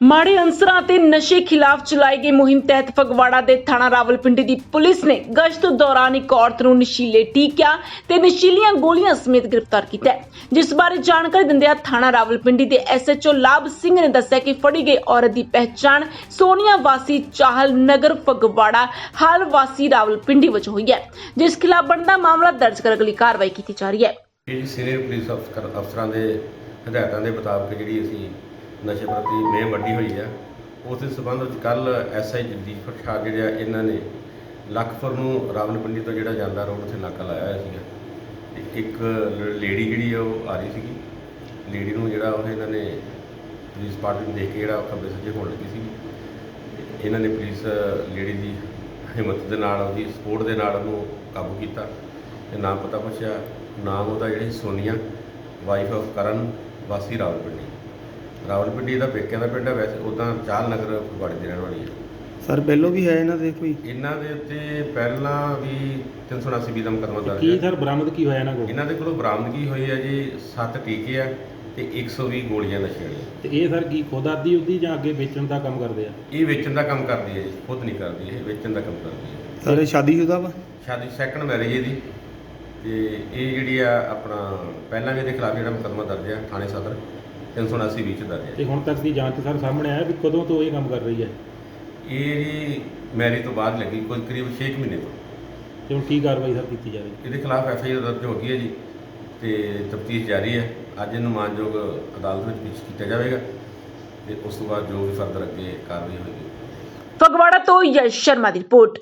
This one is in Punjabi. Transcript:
ਮਾੜੇ ਅੰਸਰਾਂ ਤੇ ਨਸ਼ੇ ਖਿਲਾਫ ਚਲਾਈ ਗਈ ਮੁਹਿੰਮ ਤਹਿਤ ਫਗਵਾੜਾ ਦੇ ਥਾਣਾ ਰਾਵਲਪਿੰਡੀ ਦੀ ਪੁਲਿਸ ਨੇ ਗਸ਼ਤ ਦੌਰਾਨ ਇੱਕ ਔਰਤ ਨੂੰ ਨਸ਼ੀਲੇ ਟੀਕਿਆਂ ਤੇ ਨਸ਼ੀਲੀਆਂ ਗੋਲੀਆਂ ਸਮੇਤ ਗ੍ਰਿਫਤਾਰ ਕੀਤਾ ਜਿਸ ਬਾਰੇ ਜਾਣਕਾਰੀ ਦਿੰਦਿਆਂ ਥਾਣਾ ਰਾਵਲਪਿੰਡੀ ਦੇ ਐਸਐਚਓ ਲਾਭ ਸਿੰਘ ਨੇ ਦੱਸਿਆ ਕਿ ਫੜੀ ਗਈ ਔਰਤ ਦੀ ਪਹਿਚਾਣ ਸੋਨੀਆ ਵਾਸੀ ਚਾਹਲ ਨਗਰ ਫਗਵਾੜਾ ਹਾਲ ਵਾਸੀ ਰਾਵਲਪਿੰਡੀ ਵਜੋਂ ਹੋਈ ਹੈ, ਜਿਸ ਖਿਲਾਫ ਬਣਦਾ ਮਾਮਲਾ ਦਰਜ ਕਰ ਅਗਲੀ ਕਾਰਵਾਈ ਕੀਤੀ ਜਾ ਰਹੀ ਹੈ। ਇਹ ਜੀ ਪੁਲਿਸ ਅਫਸਰ ਅਫਸਰਾਂ ਦੇ ਹਦਾਇਤਾਂ ਦੇ ਮੁਤਾਬਕ ਜਿਹੜੀ ਅਸੀਂ ਨਸ਼ੇ ਪ੍ਰਤੀ ਮੁਹਿੰਮ ਵੱਡੀ ਹੋਈ ਆ। ਉਸ ਦੇ ਸਬੰਧ ਵਿੱਚ ਕੱਲ ਐਸਆਈ ਜਗਦੀਸ਼ ਪ੍ਰਸ਼ਾਦ ਜਿਹੜੇ ਆ, ਇਹਨਾਂ ਨੇ ਲਖਪੁਰ ਨੂੰ ਰਾਵਲਪਿੰਡੀ ਤੋਂ ਜਿਹੜਾ ਜਾਂਦਾ ਰੋਡ ਉੱਥੇ ਨਾਕਾ ਲਾਇਆ ਹੋਇਆ ਸੀਗਾ। ਤੇ ਇੱਕ ਲੇਡੀ ਜਿਹੜੀ ਆ, ਉਹ ਆ ਰਹੀ ਸੀਗੀ। ਲੇਡੀ ਨੂੰ ਜਿਹੜਾ ਉਹ ਇਹਨਾਂ ਨੇ ਪੁਲਿਸ ਪਾਰਟੀ ਨੂੰ ਦੇਖ ਕੇ ਜਿਹੜਾ ਉਹ ਖੱਬੇ ਸੱਜੇ ਹੋਣ ਲੱਗੀ ਸੀਗੀ। ਤੇ ਇਹਨਾਂ ਨੇ ਪੁਲਿਸ ਲੇਡੀ ਦੀ ਹਿੰਮਤ ਦੇ ਨਾਲ, ਉਹਦੀ ਸਪੋਰਟ ਦੇ ਨਾਲ ਉਹਨੂੰ ਕਾਬੂ ਕੀਤਾ। ਤੇ ਨਾਮ ਪਤਾ ਪੁੱਛਿਆ। ਨਾਮ ਉਹਦਾ ਜਿਹੜੀ ਸੋਨੀਆ ਵਾਈਫ ਆਫ ਕਰਨ, ਵਾਸੀ ਰਾਵਲਪਿੰਡੀ। ਰਾਵਲਪਿੰਡੀ ਦਾ ਪੇਕਿਆਂ ਦਾ ਪਿੰਡ ਹੈ ਵੈਸੇ ਉਦਾਂ ਚਾਲ ਨਗਰ ਫਗਵਾੜੇ ਦੀ ਰਹਿਣ ਵਾਲੀ ਹੈ। ਸਰ ਪਹਿਲੋਂ ਵੀ ਹੈ ਇਹਨਾਂ ਦੇ ਕੋਈ? ਇਹਨਾਂ ਦੇ ਉੱਤੇ ਪਹਿਲਾਂ ਵੀ 379 ਵੀ ਦਾ ਮੁਕੱਦਮਾ ਦਰਜ ਕੀ ਹੈ। ਸਰ ਬਰਾਮਦ ਕੀ ਹੋਇਆ ਇਹਨਾਂ ਕੋਲ? ਇਹਨਾਂ ਦੇ ਕੋਲੋਂ ਬਰਾਮਦਗੀ ਹੋਈ ਹੈ ਜੀ 7 ਟੀਕੇ ਆ ਤੇ 120 ਗੋਲੀਆਂ ਨਸ਼ੇ ਵਾਲੀਆਂ। ਤੇ ਇਹ ਸਰ ਕੀ ਖੁਦ ਆਦੀ ਉਦੀ ਜਾਂ ਅੱਗੇ ਵੇਚਣ ਦਾ ਕੰਮ ਕਰਦੇ ਆ? ਇਹ ਵੇਚਣ ਦਾ ਕੰਮ ਕਰਦੀ ਹੈ ਜੀ ਖੁਦ ਨਹੀਂ ਕਰਦੀ ਇਹ ਵੇਚਣ ਦਾ ਕੰਮ ਕਰਦੀ ਹੈ। ਸਰ ਇਹ ਸ਼ਾਦੀशुदा ਵਾ? ਸ਼ਾਦੀ ਸੈਕੰਡ ਮੈਰਿਜ ਇਹਦੀ। ਤੇ ਇਹ ਜਿਹੜੀ ਆ ਆਪਣਾ ਪਹਿਲਾਂ ਵੀ ਇਹਦੇ ਖਿਲਾਫ ਜਿਹੜਾ ਮੁਕੱਦਮਾ ਦਰਜ ਹੈ ਥਾਣੇ ਸਦਰ। 379 ਵਿੱਚ ਦਰਜ ਹੈ ਤੇ ਹੁਣ ਤੱਕ ਦੀ ਜਾਂਚ ਸਰ ਸਾਹਮਣੇ ਆਇਆ ਵੀ ਕਦੋਂ ਤੋਂ ਇਹ ਕੰਮ ਕਰ ਰਹੀ ਹੈ? ਇਹ ਜੀ ਮੈਰਿਜ ਤੋਂ ਬਾਅਦ ਲੱਗੀ ਕੋਈ ਕਰੀਬ 6 ਮਹੀਨੇ ਤੋਂ। ਤੇ ਹੁਣ ਕੀ ਕਾਰਵਾਈ ਸਰ ਕੀਤੀ ਜਾਵੇ ਇਹਦੇ ਖਿਲਾਫ ਐਫ ਆਈ ਆਰ ਦਰਜ ਹੋ ਗਈ ਹੈ ਜੀ ਤੇ ਤਫਤੀਸ਼ ਜਾਰੀ ਹੈ। ਅੱਜ ਇਹਨੂੰ ਮਾਨਯੋਗ ਅਦਾਲਤ ਵਿੱਚ ਪੇਸ਼ ਕੀਤਾ ਜਾਵੇਗਾ ਤੇ ਉਸ ਤੋਂ ਬਾਅਦ ਜੋ ਵੀ ਫਰਦਰ ਅੱਗੇ ਕਾਰਵਾਈ ਹੋਏਗੀ। ਫਗਵਾੜਾ ਤੋਂ ਯਸ਼ ਸ਼ਰਮਾ ਦੀ ਰਿਪੋਰਟ।